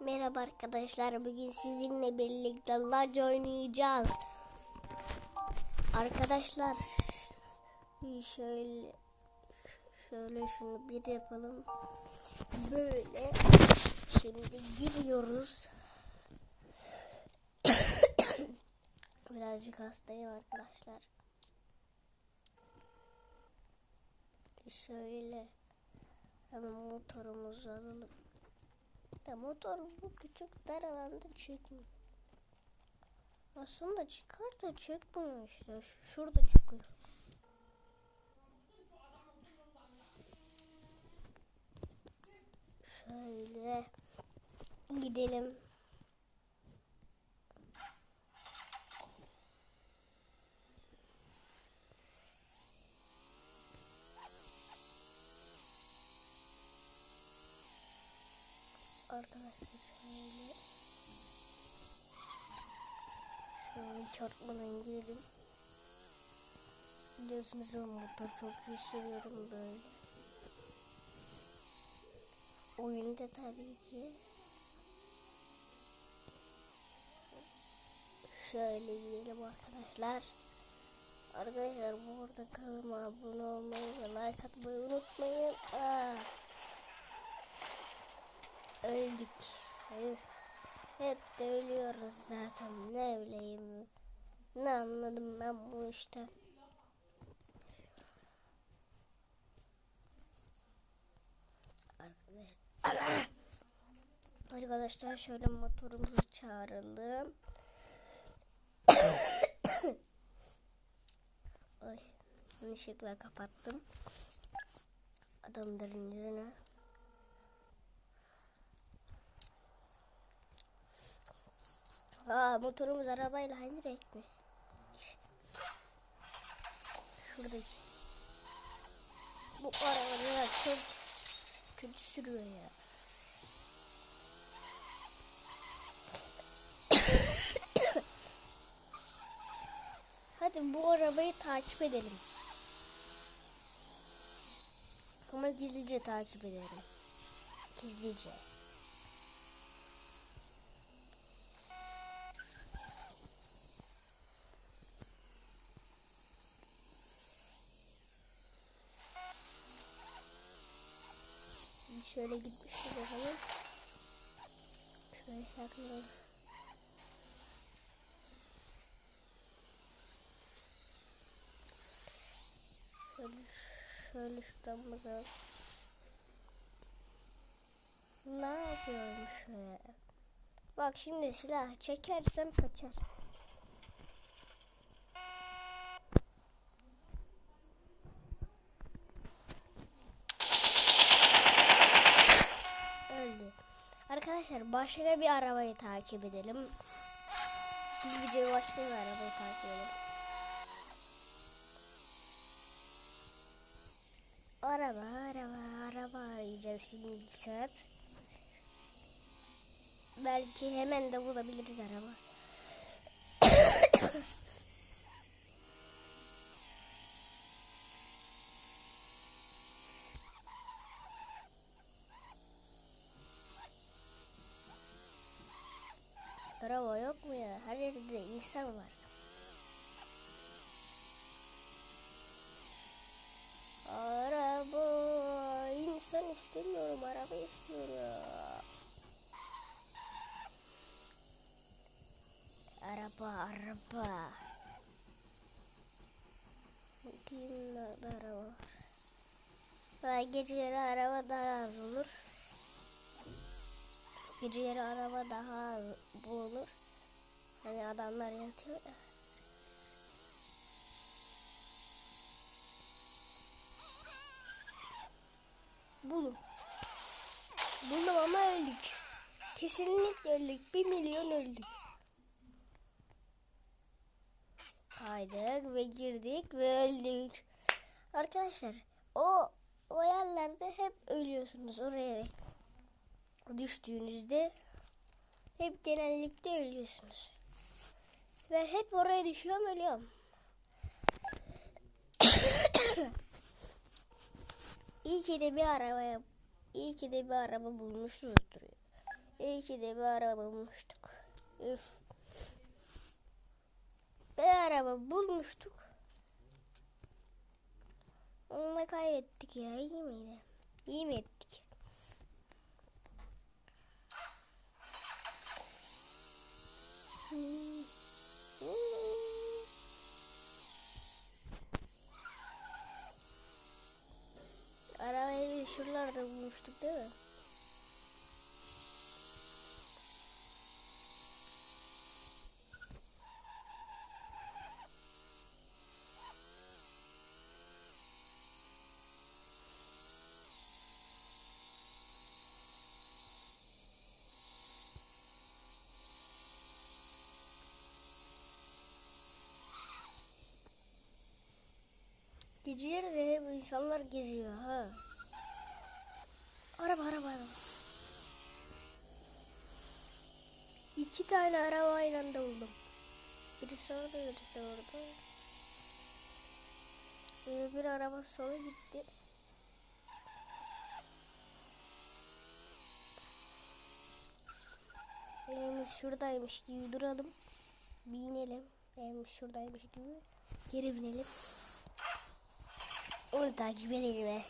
Merhaba arkadaşlar. Bugün sizinle birlikte Lodge oynayacağız. Arkadaşlar şöyle şöyle şunu bir yapalım. Böyle şimdi giriyoruz. Birazcık hastayım arkadaşlar. Şöyle hemen motorumuzu alalım. Da motor bu küçük dar alanda çıkmıyor. Aslında çıkar da çıkmıyor işte. Şurada çıkıyor. Şöyle gidelim. Arkadaşlar şöyle şöyle çarpmadan girelim. Biliyorsunuz o motor çok iyi sürüyorum böyle. Oyunda tabii ki. Şöyle gidelim arkadaşlar. Arkadaşlar bu arada kanalıma abone olmayı ve like atmayı unutmayın. Aa. Öldük. Hep de ölüyoruz zaten. Ne bileyim. Ne anladım ben bu işte. Arkadaşlar. Şöyle motorumuzu çağıralım. Ay, ışıkla kapattım. Adamların yüzüne. Aa motorumuz arabayla aynı renk mi? Şuradaki. Bu arabalar çok kötü sürüyor ya. Hadi bu arabayı takip edelim. Ama gizlice takip edelim. Gizlice. Şöyle gitmiştir bakalım. Şöyle saklayalım. Şöyle, şöyle şuradan bakalım. Ne yapıyormuş şöyle? Bak şimdi silah çekersem kaçar. Arkadaşlar başka bir arabayı takip edelim. Biz videoyu başka bir arabayı takip edelim. Araba, araba, araba arayacağız şimdi saat. Belki hemen de bulabiliriz. Araba insan var. Araba insan istemiyorum araba istiyorum. Araba araba. Nerede araba var. Ha, Geceleri araba daha az olur. Geceleri araba daha az bulunur. Hani adamlar yatıyor ya. Bulun. Buldum ama öldük. Kesinlikle öldük. Bir milyon öldük. Kaydık ve girdik ve öldük. Arkadaşlar o o yerlerde hep ölüyorsunuz oraya düştüğünüzde hep genellikle ölüyorsunuz. Ve hep oraya düşüyorum ölüyorum. İyi ki de bir arabaya iyi ki de bir araba bulmuşuzdur. İyi ki de bir araba bulmuştuk. Üf. Bir araba bulmuştuk. Onu da kaybettik ya. İyi miydi? İyi mi ettik? Hmm. Arabayı şuralarda bulmuştuk değil mi? Geceleri de insanlar geziyor ha. Araba araba. İki tane araba aynı anda buldum. Birisi orada birisi de orada. Ee, bir araba sola gitti. Evimiz şuradaymış gibi duralım. Binelim. Evimiz şuradaymış gibi. Geri binelim. Onu takip edelim he.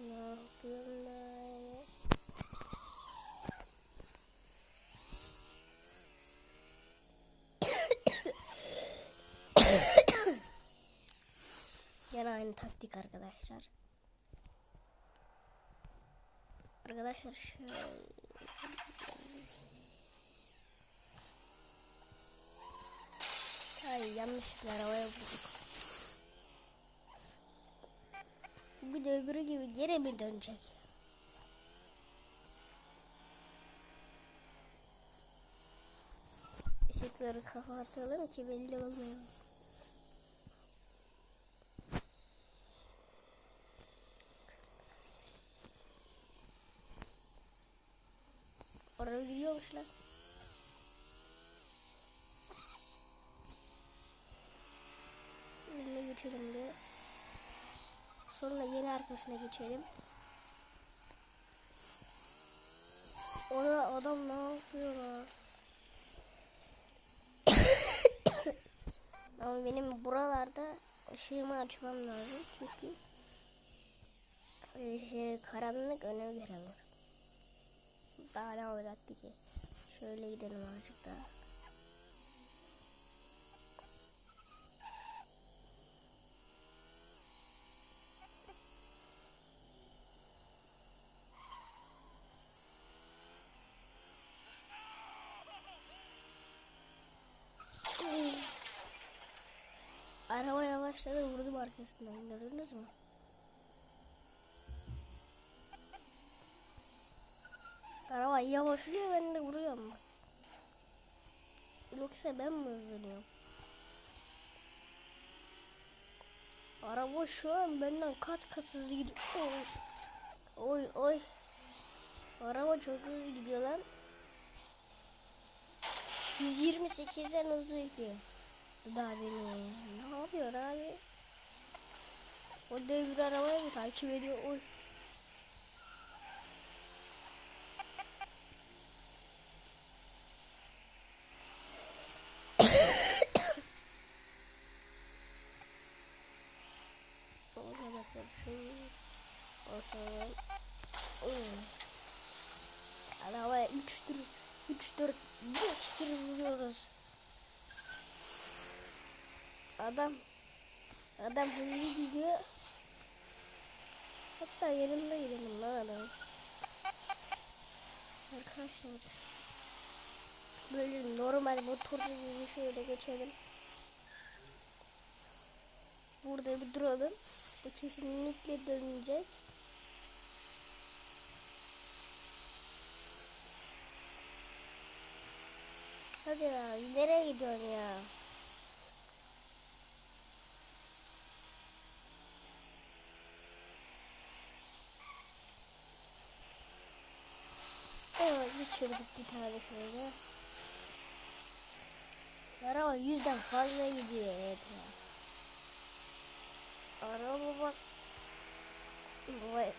Ne yapıyorsun lan? Gene aynı taktik arkadaşlar. Arkadaşlar şöyle Ay yanlışlıkla arabaya vurduk. Bir de öbürü gibi geri mi dönecek? Işıkları kapatalım ki belli olmuyor. Oraya gidiyormuş lan. Önüne geçelim bir. Sonra yeni arkasına geçelim. Orada adam ne yapıyor lan? Ama benim buralarda ışığımı açmam lazım çünkü e, şey, karanlık öne göre alır. Daha ne olacaktı ki? Şöyle gidelim azıcık daha. Araba yavaşladı vurdum arkasından gördünüz mü? Araba yavaşlıyor ben de vuruyorum. Yoksa ben mi hızlanıyorum? Araba şu an benden kat kat hızlı gidiyor. Oy oy. Araba çok hızlı gidiyor lan. 128'den hızlı gidiyor. Daha beni. Ne yapıyor abi? O dev bir arabayı mı takip ediyor? Oy. Oraya bakıyoruz. Sonra... Oy. Arabaya 3 tur, 3 4 5 tur vuruyoruz. Adam adam hızlı gidiyor. Hatta yanımda gidelim lan adam. Arkadaşlar böyle normal motorlu gibi şöyle geçelim. Burada bir duralım. Bu kesinlikle dönecek. Hadi ya nereye gidiyorsun ya? Evet geçirdik bir tane şöyle. Araba yüzden fazla gidiyor hep ya. Araba bak.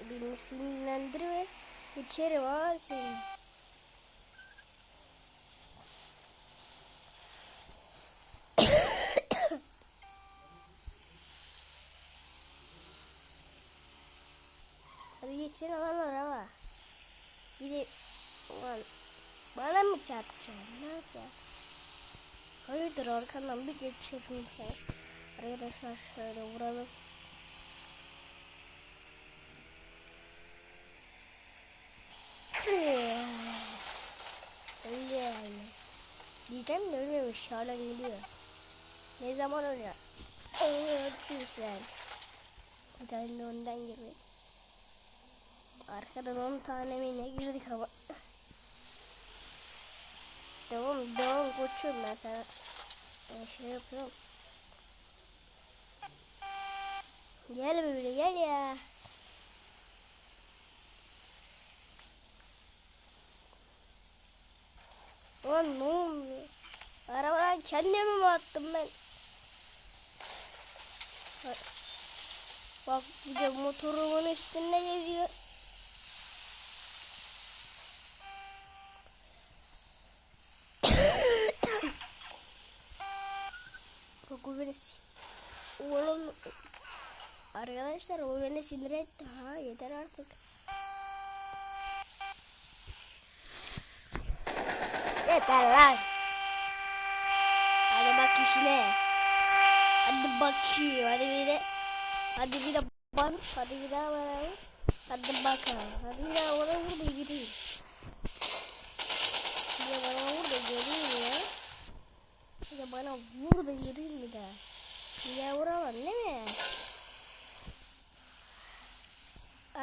Beni sinirlendirme. Geçerim ha seni. Hadi geçsene lan araba. Gidip ulan bana mı çarpacaksın? Ne yapacaksın? Hayırdır arkandan bir geçiyorum sen. Arkadaşlar şöyle vuralım. Öldü yani. Diyeceğim de ölmemiş hala gidiyor. Ne zaman ölüyor? Öldü sen. Bir tane de önden girmek. Arkadan 10 tane mi ne girdik ama. Devam devam koçum ben sana. Ben şey yapıyorum. Gel böyle gel ya. Ulan ne oluyor? Arabadan kendimi mi attım ben? Bak bir de motorumun üstünde geziyor. Bak o beni si- Oğlum Arkadaşlar o beni sinir etti ha yeter artık. Yeter lan. Hadi bak işine. Hadi bak şu hadi bir de. Hadi bir de bak. Hadi bir daha. Hadi bakalım. Hadi bir daha bana vur da gideyim. Bir de bana vur da geleyim ya. Bir de bana vur da geleyim bir daha. Bir daha vuramam değil mi?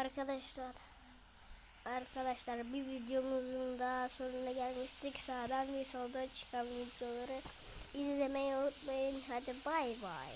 Arkadaşlar. Arkadaşlar bir videomuzun daha sonuna gelmiştik. Sağdan ve soldan çıkan videoları izlemeyi unutmayın. Hadi bay bay.